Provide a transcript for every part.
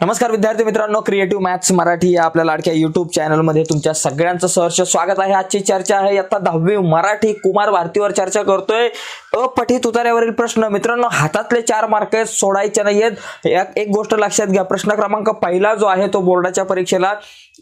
नमस्कार विद्यार्थी मित्रांनो क्रिएटिव्ह मॅथ्स मराठी या आपल्या लाडक्या युट्यूब चॅनलमध्ये तुमच्या सगळ्यांचं सहर्ष स्वागत आहे. आजची चर्चा आहे आता दहावी मराठी कुमार भारतीवर चर्चा करतोय. अपठित उतार्यावरील प्रश्न मित्रांनो हातातले चार मार्क आहेत सोडायचे नाहीयेत. एक एक गोष्ट लक्षात घ्या प्रश्न क्रमांक पहिला जो आहे तो बोर्डाच्या परीक्षेला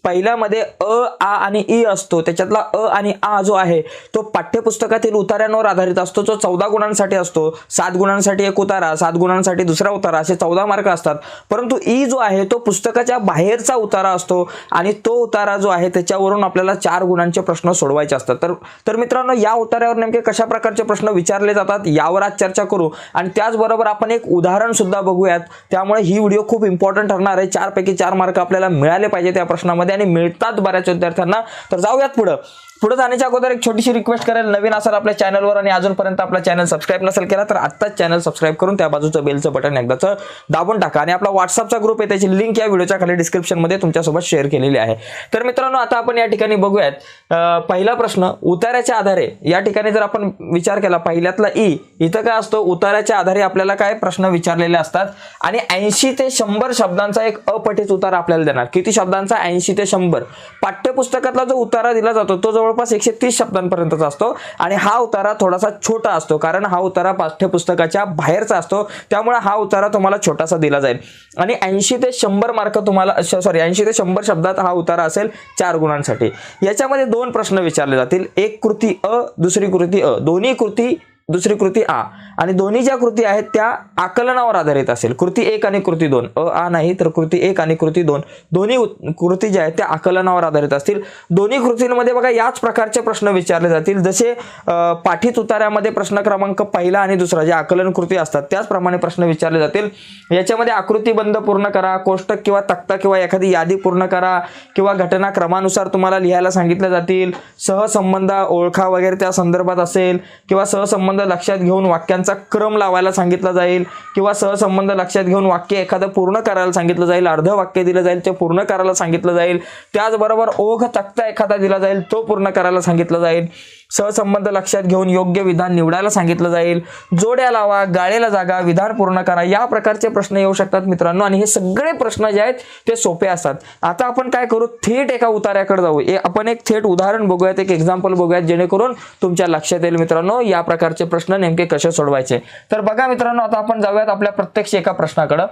पहिल्यामध्ये अ आ आणि ई असतो. त्याच्यातला अ आणि आ जो आहे तो पाठ्यपुस्तकातील उतार्यांवर आधारित असतो. जो चौदा गुणांसाठी असतो. सात गुणांसाठी एक उतारा सात गुणांसाठी दुसरा उतारा असे चौदा मार्क असतात. परंतु ई जो आहे तो पुस्तकाच्या बाहेरचा उतारा असतो आणि तो उतारा जो आहे त्याच्यावरून आपल्याला चार गुणांचे प्रश्न सोडवायचे असतात. तर तर मित्रांनो या उतार्यावर नेमके कशा प्रकारचे प्रश्न विचारले जातात यावर आज चर्चा करू. आणि त्याचबरोबर आपण एक उदाहरण सुद्धा बघूयात. त्यामुळे ही व्हिडिओ खूप इम्पॉर्टंट ठरणार आहे. चारपैकी चार मार्क आपल्याला मिळाले पाहिजे त्या प्रश्नामध्ये आणि मिळतात बऱ्याच विद्यार्थ्यांना. तर जाऊयात पुढं. पुढे जाण्याच्या अगोदर एक छोटीशी रिक्वेस्ट करेल. नवीन असाल आपल्या चॅनलवर आणि अजूनपर्यंत आपला चॅनल सबस्क्राईब नसेल केला तर आत्ताच चॅनल सबस्क्राईब करून त्या बाजूचं बेलचं बटन एकदाच दाबून टाका. आणि आपला व्हॉट्सअपचा ग्रुप आहे त्याची लिंक या व्हिडिओच्या खाली डिस्क्रिप्शनमध्ये तुमच्यासोबत शेअर केलेली आहे. तर मित्रांनो आता आपण या ठिकाणी बघूयात पहिला प्रश्न उतार्याच्या आधारे या ठिकाणी जर आपण विचार केला पहिल्यातला ई इथं काय असतो? उतार्याच्या आधारे आपल्याला काय प्रश्न विचारलेले असतात? आणि ऐंशी ते शंभर शब्दांचा एक अपठित उतारा आपल्याला देणार. किती शब्दांचा? ऐंशी ते शंभर. पाठ्यपुस्तकातला जो उतारा दिला जातो तो जवळ जवळपास एकशे तीस शब्दांपर्यंतचा असतो आणि हा उतारा थोडासा छोटा असतो कारण हा उतारा पाठ्यपुस्तकाच्या बाहेरचा असतो त्यामुळे हा उतारा तुम्हाला छोटासा दिला जाईल. आणि ऐंशी ते शंभर मार्क तुम्हाला सॉरी ऐंशी ते शंभर शब्दात हा उतारा असेल चार गुणांसाठी. याच्यामध्ये दोन प्रश्न विचारले जातील. एक कृती अ दुसरी कृती अ. दोन्ही कृती दुसरी कृती आ. आणि दोन्ही ज्या कृती आहेत त्या आकलनावर आधारित असेल. कृती एक आणि कृती दोन. अ आ नाही तर कृती एक आणि कृती दोन. दोन्ही कृती ज्या आहेत त्या आकलनावर आधारित असतील. दोन्ही कृतींमध्ये बघा याच प्रकारचे प्रश्न विचारले जातील. जसे पाठीत उतार्यामध्ये प्रश्न क्रमांक पहिला आणि दुसरा जे आकलन कृती असतात त्याचप्रमाणे प्रश्न विचारले जातील. याच्यामध्ये आकृती बंद पूर्ण करा कोष्टक किंवा तक्ता किंवा एखादी यादी पूर्ण करा किंवा घटना क्रमानुसार तुम्हाला लिहायला सांगितल्या जातील. सहसंबंध ओळखा वगैरे त्या संदर्भात असेल किंवा सहसंबंध लक्षात घेऊन वाक्यांचा क्रम लावायला सांगितला जाईल किंवा सहसंबंध लक्षात घेऊन वाक्य एखादं पूर्ण करायला सांगितलं जाईल अर्ध वाक्य दिलं जाईल ते पूर्ण करायला सांगितलं जाईल. त्याचबरोबर ओघ तक्ता एखादा दिला जाईल तो पूर्ण करायला सांगितलं जाईल. सहसंबंध लक्षात घेऊन योग्य विधान निवडायला सांगितलं जाईल. जोड्या लावा गाळेला जागा विधान पूर्ण करा या प्रकारचे प्रश्न येऊ शकतात मित्रांनो. आणि हे सगळे प्रश्न जे आहेत ते सोपे असतात. आता आपण काय करू? थेट एका उतार्याकडे जाऊ. आपण एक थेट उदाहरण बघूयात एक एक्झाम्पल बघूयात जेणेकरून तुमच्या लक्षात येईल मित्रांनो या प्रकारचे प्रश्न नेमके कसे सोडवायचे. तर बघा मित्रांनो आता आपण जाऊयात आपल्या प्रत्यक्ष एका प्रश्नाकडं.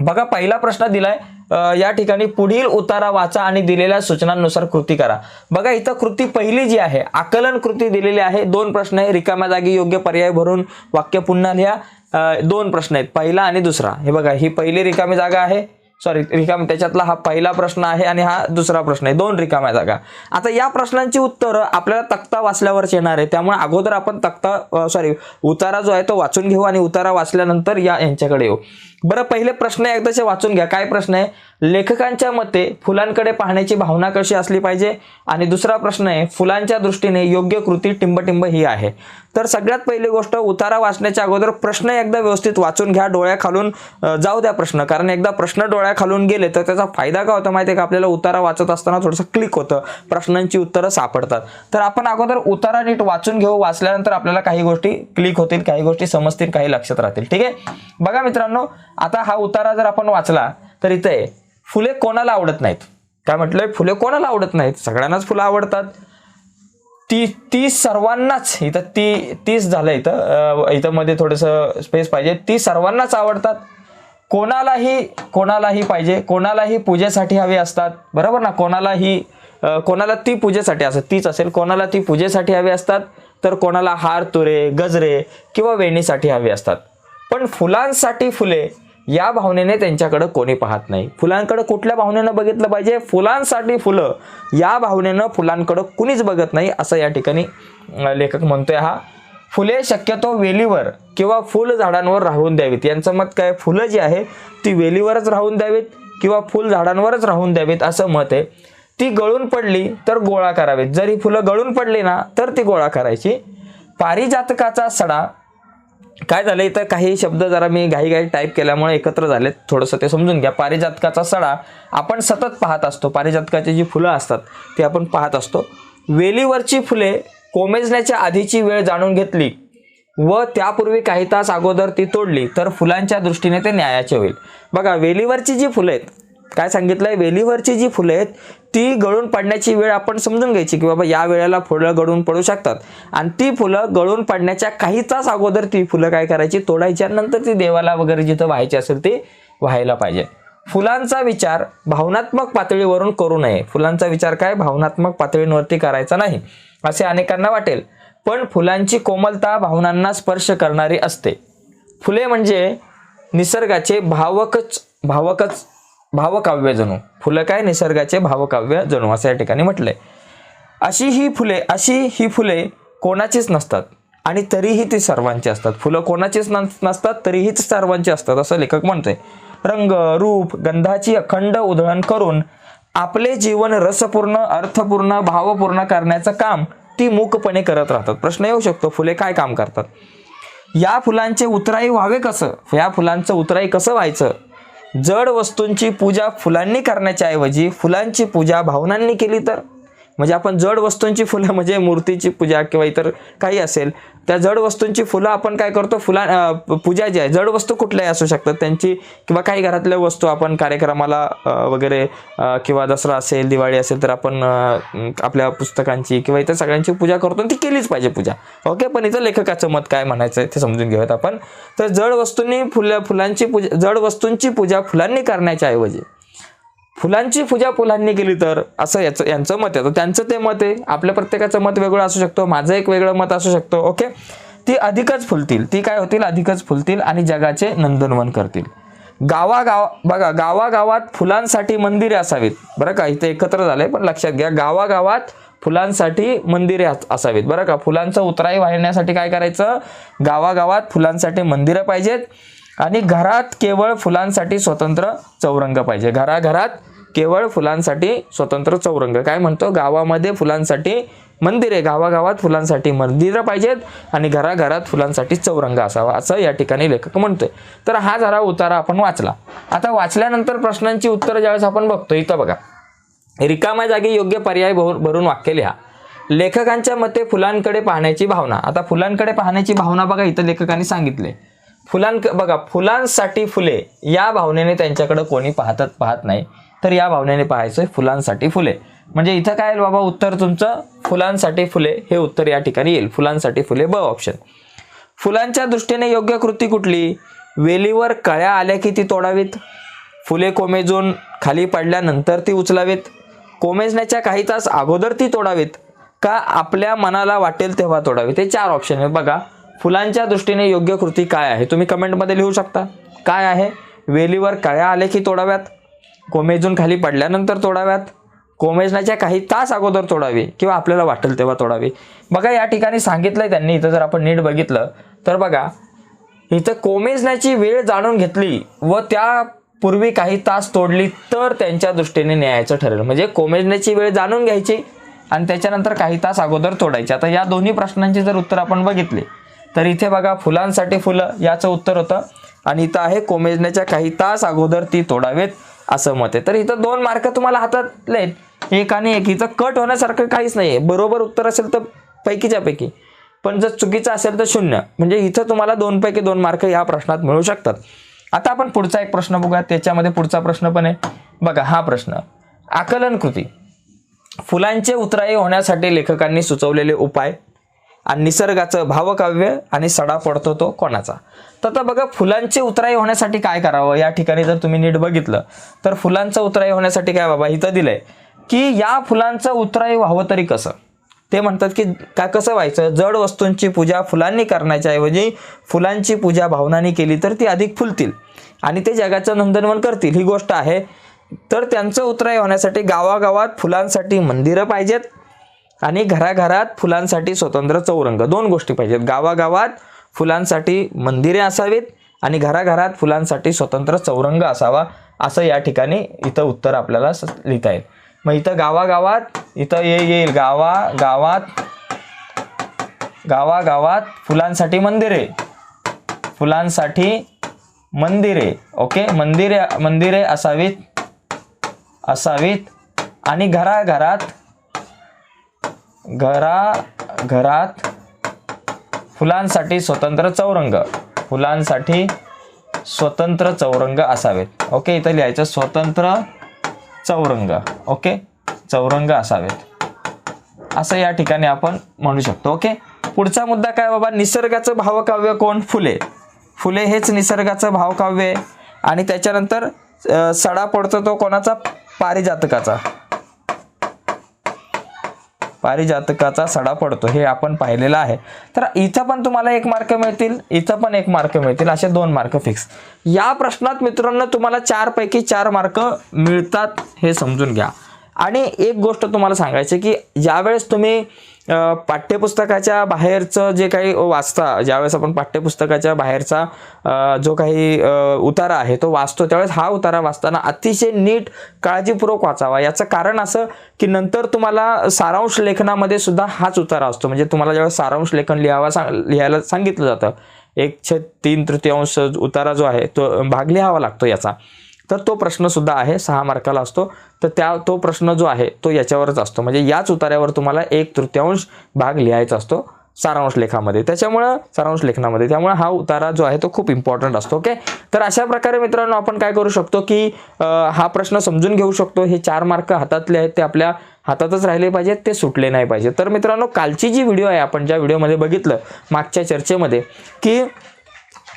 बघा पहिला प्रश्न दिलाय या ठिकाणी पुढील उतारा वाचा आणि दिलेल्या सूचनांनुसार कृती करा. बघा इथं कृती पहिली जी आहे आकलन कृती दिलेली आहे. दोन प्रश्न आहे रिकाम्या जागी योग्य पर्याय भरून वाक्य पुन्हा लिहा. दोन प्रश्न आहेत. पहिला आणि दुसरा. हे बघा ही पहिली रिकामी जागा आहे. सॉरी रिकाम त्याच्यातला हा पहिला प्रश्न आहे आणि हा दुसरा प्रश्न आहे. दोन रिकाम्या जागा आता या प्रश्नांची उत्तरं आपल्याला तक्ता वाचल्यावरच येणार आहे. त्यामुळे अगोदर आपण तक्ता सॉरी उतारा जो आहे तो वाचून घेऊ आणि उतारा वाचल्यानंतर या यांच्याकडे येऊ. बरं पहिले प्रश्न एकदाचे वाचून घ्या. काय प्रश्न आहे? लेखकांच्या मते फुलांकडे पाहण्याची भावना कशी असली पाहिजे? आणि दुसरा प्रश्न आहे फुलांच्या दृष्टीने योग्य कृती टिंबटिंब ही आहे. तर सगळ्यात पहिली गोष्ट उतारा वाचण्याच्या अगोदर प्रश्न एकदा व्यवस्थित वाचून घ्या डोळ्याखालून जाऊ द्या प्रश्न. कारण एकदा प्रश्न डोळ्याखालून गेले तर त्याचा फायदा काय होता माहिती आहे का? आपल्याला उतारा वाचत असताना थोडंसं क्लिक होतं. प्रश्नांची उत्तरं सापडतात. तर आपण अगोदर उतारा नीट वाचून घेऊ. वाचल्यानंतर आपल्याला काही गोष्टी क्लिक होतील काही गोष्टी समजतील काही लक्षात राहतील. ठीक आहे? बघा मित्रांनो आता हा उतारा जर आपण वाचला तर इथे आहे, फुले कोणाला आवडत नाहीत? काय म्हटलंय? फुले कोणाला आवडत नाहीत? सगळ्यांनाच फुलं आवडतात. ती ती सर्वांनाच इथं ती तीस झालं इथं. इथं मध्ये थोडंसं स्पेस पाहिजे. ती सर्वांनाच आवडतात. कोणालाही कोणालाही पाहिजे. कोणालाही पूजेसाठी हवी असतात. बरोबर ना? कोणालाही कोणाला ती पूजेसाठी असत तीच असेल. कोणाला ती पूजेसाठी हवी असतात तर कोणाला हार तुरे गजरे किंवा वेणीसाठी हवी असतात. पण फुलांसाठी फुले या भावनेने त्यांच्याकडं कोणी पाहत नाही. फुलांकडं कुठल्या भावनेनं बघितलं पाहिजे? फुलांसाठी फुलं. या भावनेनं फुलांकडं कुणीच बघत नाही असं या ठिकाणी लेखक म्हणतोय हा. फुले शक्यतो वेलीवर किंवा फुल झाडांवर राहून द्यावीत. यांचं मत काय? फुलं जी आहे ती वेलीवरच राहून द्यावीत किंवा फुल झाडांवरच राहून द्यावीत असं मत आहे. ती गळून पडली तर गोळा करावीत. जर ही फुलं गळून पडली ना तर ती गोळा करायची. पारिजातकाचा सडा काय झालं इथं काही शब्द जरा मी घाई घाई टाईप केल्यामुळे एकत्र झालेत. थोडंसं ते समजून घ्या. पारिजातकाचा सडा आपण सतत पाहत असतो. पारिजातकाची जी फुलं असतात ती आपण पाहत असतो. वेलीवरची फुले कोमेजण्याच्या आधीची वेळ जाणून घेतली व त्यापूर्वी काही तास अगोदर ती तोडली तर फुलांच्या दृष्टीने ते न्यायाचे होईल. बघा वेलीवरची जी फुलं आहेत काय सांगितलंय? वेलीवरची जी फुलं आहेत ती गळून पडण्याची वेळ आपण समजून घ्यायची की बाबा या वेळेला फुलं गळून पडू शकतात. आणि ती फुलं गळून पडण्याच्या काही तास अगोदर ती फुलं काय करायची? तोडायची नंतर ती देवाला वगैरे जिथं व्हायची असेल ती व्हायला पाहिजे. फुलांचा विचार भावनात्मक पातळीवरून करू नये. फुलांचा विचार काय? भावनात्मक पातळींवरती करायचा नाही असे अनेकांना वाटेल. पण फुलांची कोमलता भावनांना स्पर्श करणारी असते. फुले म्हणजे निसर्गाचे भावकच भावकच भावकाव्य जणू. फुलं काय? निसर्गाचे भावकाव्य जणू असं या ठिकाणी म्हटलंय. अशी ही फुले अशी ही फुले कोणाचीच नसतात. आणि तरीही ती सर्वांची असतात. फुलं कोणाचीच नस- नसतात तरीही ती सर्वांची असतात असं लेखक म्हणतोय. रंग रूप गंधाची अखंड उधळण करून आपले जीवन रसपूर्ण अर्थपूर्ण भावपूर्ण करण्याचं काम ती मूकपणे करत राहतात. प्रश्न येऊ शकतो फुले काय काम करतात? या फुलांचे उतराई व्हावे कसं? या फुलांचं उतराई कसं व्हायचं? जड वस्तूंची पूजा फुलांनी करण्याच्या ऐवजी फुलांची पूजा भावनांनी केली तर? म्हणजे आपण जड वस्तूंची फुलं म्हणजे मूर्तीची पूजा किंवा इतर काही असेल त्या जड वस्तूंची फुलं आपण काय करतो? फुला पूजा जी आहे जड वस्तू कुठल्याही असू शकतात. त्यांची किंवा काही घरातल्या वस्तू आपण कार्यक्रमाला वगैरे किंवा दसरा असेल दिवाळी असेल तर आपण आपल्या पुस्तकांची किंवा इतर सगळ्यांची पूजा करतो आणि ती केलीच पाहिजे पूजा. ओके? पण इथं लेखकाचं मत काय म्हणायचं आहे ते समजून घेऊयात आपण. तर जड वस्तूंनी फुलं फुलांची पूजा जड वस्तूंची पूजा फुलांनी करण्याच्या ऐवजी फुलांची पूजा फुलांनी केली तर? असं याचं यांचं मत आहे. तर त्यांचं ते मत आहे. आपल्या प्रत्येकाचं मत वेगळं असू शकतो. माझं एक वेगळं मत असू शकतो. ओके? ती अधिकच फुलतील. ती काय होतील? अधिकच फुलतील आणि जगाचे नंदनवन करतील. गावागाव बघा गावागावात फुलांसाठी मंदिरे असावीत. बरं का? इथे एकत्र झाले पण लक्षात घ्या. गावागावात फुलांसाठी मंदिरे असावीत. बरं का? फुलांचं उतराई वाहिण्यासाठी काय करायचं? गावागावात फुलांसाठी मंदिरं पाहिजेत. आणि घरात केवळ फुलांसाठी स्वतंत्र चौरंग पाहिजे. घराघरात केवळ फुलांसाठी स्वतंत्र चौरंग. काय म्हणतो? गावामध्ये फुलांसाठी मंदिरे गावागावात फुलांसाठी मंदिरं पाहिजेत आणि घराघरात फुलांसाठी चौरंग असावा असं या ठिकाणी लेखक म्हणतोय. तर हा जरा उतारा आपण वाचला. आता वाचल्यानंतर प्रश्नांची उत्तरं ज्यावेळेस आपण बघतो इथं बघा. रिकाम्या जागी योग्य पर्याय भरून भरून वाक्य लिहा. लेखकांच्या मते फुलांकडे पाहण्याची भावना. आता फुलांकडे पाहण्याची भावना बघा इथं लेखकांनी सांगितले फुलांक बघा फुलांसाठी फुले या भावनेने त्यांच्याकडे कोणी पाहतात पाहत नाही. तर या भावनेने पाहायचं फुलांसाठी फुले. म्हणजे इथं काय येईल बाबा? उत्तर तुमचं फुलांसाठी फुले. हे उत्तर या ठिकाणी येईल. फुलांसाठी फुले ब ऑप्शन फुलांच्या दृष्टीने योग्य कृती कुठली? वेलीवर कळ्या आल्या की ती तोडावीत? फुले कोमेजून खाली पडल्यानंतर ती उचलावीत? कोमेजण्याच्या काही तास अगोदर ती तोडावीत? का आपल्या मनाला वाटेल तेव्हा तोडावीत? हे चार ऑप्शन आहेत. बघा. फुलांच्या दृष्टीने योग्य कृती काय आहे? तुम्ही कमेंटमध्ये लिहू शकता. काय आहे? वेलीवर कळ्या आले की तोडाव्यात. कोमेजून खाली पडल्यानंतर तोडाव्यात. कोमेजण्याच्या काही तास अगोदर तोडावी किंवा आपल्याला वाटेल तेव्हा तोडावी. बघा या ठिकाणी सांगितलंय त्यांनी. इथं जर आपण नीट बघितलं तर बघा इथं कोमेजण्याची वेळ जाणून घेतली व त्यापूर्वी काही तास तोडली तर त्यांच्या दृष्टीने न्यायाचं ठरेल. म्हणजे कोमेजण्याची वेळ जाणून घ्यायची आणि त्याच्यानंतर काही तास अगोदर तोडायची. आता या दोन्ही प्रश्नांची जर उत्तर आपण बघितले तर इथे बघा फुलांसाठी फुलं याचं उत्तर होतं. आणि इथं आहे कोमेजण्याच्या काही तास अगोदर ती तोडावेत असं मत आहे. तर इथं दोन मार्क तुम्हाला हातातले एक आणि एक. इथं कट होण्यासारखं काहीच नाही आहे बरोबर उत्तर असेल तर पैकीच्या पैकी पण जर चुकीचं असेल तर शून्य. म्हणजे इथं तुम्हाला दोन पैकी दोन मार्क या प्रश्नात मिळू शकतात. आता आपण पुढचा एक प्रश्न बघूया त्याच्यामध्ये पुढचा प्रश्न पण आहे. बघा हा प्रश्न. आकलन कृती फुलांचे उतराई होण्यासाठी लेखकांनी सुचवलेले उपाय. आणि निसर्गाचं भावकाव्य आणि सडा पडतो तो कोणाचा. तर आता बघा फुलांचे उतराई होण्यासाठी काय करावं? या ठिकाणी जर तुम्ही नीट बघितलं तर फुलांचं उतराई होण्यासाठी काय बाबा इथं दिलंय की या फुलांचं उतराई व्हावं तरी कसं? ते म्हणतात की काय कसं व्हायचं? जड वस्तूंची पूजा फुलांनी करण्याच्या ऐवजी फुलांची पूजा भावनांनी केली तर ती अधिक फुलतील आणि ते जगाचं नंदनवन करतील. ही गोष्ट आहे. तर त्यांचं उतराई होण्यासाठी गावागावात फुलांसाठी मंदिरं पाहिजेत. आणि घराघरात फुलांसाठी स्वतंत्र चौरंग. दोन गोष्टी पाहिजेत. गावागावात फुलांसाठी मंदिरे असावीत आणि घराघरात फुलांसाठी स्वतंत्र चौरंग असावा असं या ठिकाणी इथं उत्तर आपल्याला स- लिहिता येईल. मग इथं गावागावात इथं ये येईल. गावा गावात गावागावात फुलांसाठी मंदिरे. फुलांसाठी मंदिरे. ओके? मंदिरे मंदिरे असावीत असावीत आणि घराघरात घरा घरात फुलांसाठी स्वतंत्र चौरंग. फुलांसाठी स्वतंत्र चौरंग असावेत. ओके इथं लिहायचं स्वतंत्र चौरंग. ओके चौरंग असावेत. असं या ठिकाणी आपण म्हणू शकतो. ओके पुढचा मुद्दा काय बाबा? निसर्गाचं भावकाव्य कोण? फुले. फुले हेच निसर्गाचं भावकाव्य आहे. आणि त्याच्यानंतर सडा पडतो तो कोणाचा? पारिजातकाचा. पारिजातकाचा सडा पडतो हे आपण पाहिलेलं आहे. तर इथं पण तुम्हाला एक मार्क मिळतील इथं पण एक मार्क मिळतील असे दोन मार्क फिक्स या प्रश्नात मित्रांनो तुम्हाला चारपैकी चार मार्क मिळतात हे समजून घ्या. आणि एक गोष्ट तुम्हाला सांगायची की ज्यावेळेस तुम्ही पाठ्यपुस्तकाच्या बाहेरचं जे काही वाचता ज्यावेळेस आपण पाठ्यपुस्तकाच्या बाहेरचा जो काही उतारा आहे तो वाचतो त्यावेळेस हा उतारा वाचताना अतिशय नीट काळजीपूर्वक वाचावा. याचं कारण असं की नंतर तुम्हाला सारांश लेखनामध्ये सुद्धा हाच उतारा असतो. म्हणजे तुम्हाला ज्यावेळेस सारांश लेखन लिहावा सांग लिहायला सांगितलं जातं एक छेद तीन तृतीयांश उतारा जो आहे तो भाग लिहावा लागतो याचा. तर तो प्रश्नसुद्धा आहे सहा मार्काला असतो. तर त्या तो प्रश्न जो आहे तो याच्यावरच असतो. म्हणजे याच उतार्यावर तुम्हाला एक तृतीयांश भाग लिहायचा असतो सारांश लेखामध्ये. त्याच्यामुळं सारांश लेखनामध्ये. त्यामुळे हा उतारा जो आहे तो खूप इम्पॉर्टंट असतो ओके तर अशा प्रकारे मित्रांनो आपण काय करू शकतो की हा प्रश्न समजून घेऊ शकतो. हे चार मार्क हातातले आहेत ते आपल्या हातातच राहिले पाहिजेत ते सुटले नाही पाहिजे तर मित्रांनो कालची जी व्हिडिओ आहे आपण ज्या व्हिडिओमध्ये बघितलं मागच्या चर्चेमध्ये की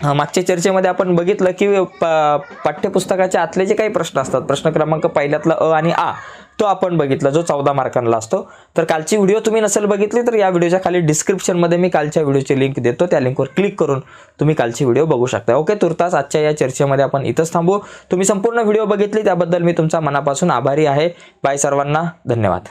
मागच्या चर्चेमध्ये आपण बघितलं की प- पाठ्यपुस्तकाच्या आतले जे काही प्रश्न असतात प्रश्न क्रमांक पहिल्यातला अ आणि आ तो आपण बघितला जो चौदा मार्कांना असतो. तर कालची व्हिडिओ तुम्ही नसेल बघितली तर या व्हिडिओच्या खाली डिस्क्रिप्शनमध्ये मी कालच्या व्हिडिओची लिंक देतो. त्या लिंकवर क्लिक करून तुम्ही कालची व्हिडिओ बघू शकता. ओके तुर्तास आजच्या या चर्चेमध्ये आपण इथंच थांबू. तुम्ही संपूर्ण व्हिडिओ बघितली त्याबद्दल मी तुमचा मनापासून आभारी आहे. बाय सर्वांना धन्यवाद.